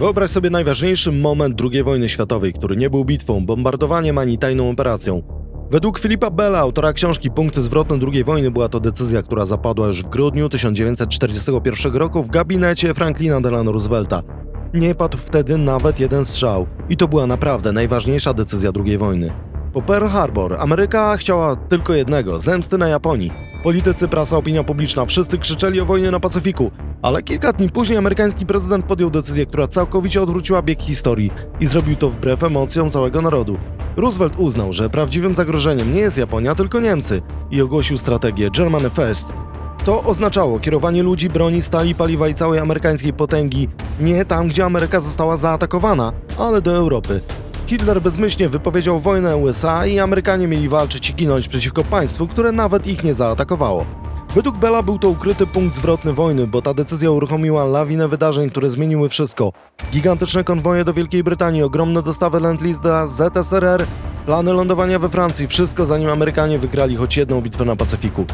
Wyobraź sobie najważniejszy moment II wojny światowej, który nie był bitwą, bombardowaniem ani tajną operacją. Według Filipa Bella, autora książki Punkty zwrotne II wojny, była to decyzja, która zapadła już w grudniu 1941 roku w gabinecie Franklina Delano Roosevelta. Nie padł wtedy nawet jeden strzał i to była naprawdę najważniejsza decyzja II wojny. Po Pearl Harbor Ameryka chciała tylko jednego zemsty na Japonii. Politycy, prasa, opinia publiczna wszyscy krzyczeli o wojnie na Pacyfiku, ale kilka dni później amerykański prezydent podjął decyzję, która całkowicie odwróciła bieg historii i zrobił to wbrew emocjom całego narodu. Roosevelt uznał, że prawdziwym zagrożeniem nie jest Japonia, tylko Niemcy i ogłosił strategię Germany First. To oznaczało kierowanie ludzi, broni, stali, paliwa i całej amerykańskiej potęgi nie tam, gdzie Ameryka została zaatakowana, ale do Europy. Hitler bezmyślnie wypowiedział wojnę USA i Amerykanie mieli walczyć i ginąć przeciwko państwu, które nawet ich nie zaatakowało. Według Bella był to ukryty punkt zwrotny wojny, bo ta decyzja uruchomiła lawinę wydarzeń, które zmieniły wszystko. Gigantyczne konwoje do Wielkiej Brytanii, ogromne dostawy Land-Lease dla ZSRR, plany lądowania we Francji, wszystko zanim Amerykanie wygrali choć jedną bitwę na Pacyfiku.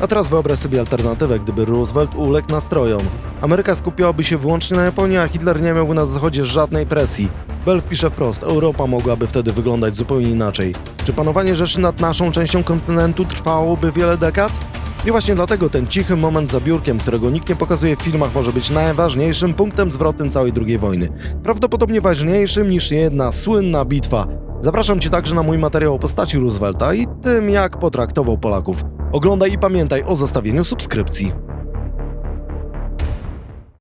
A teraz wyobraź sobie alternatywę, gdyby Roosevelt uległ nastrojom. Ameryka skupiłaby się wyłącznie na Japonii, a Hitler nie miałby na zachodzie żadnej presji. Bell wpisze wprost, Europa mogłaby wtedy wyglądać zupełnie inaczej. Czy panowanie Rzeszy nad naszą częścią kontynentu trwałoby wiele dekad? I właśnie dlatego ten cichy moment za biurkiem, którego nikt nie pokazuje w filmach, może być najważniejszym punktem zwrotnym całej II wojny. Prawdopodobnie ważniejszym niż jedna słynna bitwa. Zapraszam Cię także na mój materiał o postaci Roosevelta i tym, jak potraktował Polaków. Oglądaj i pamiętaj o zostawieniu subskrypcji.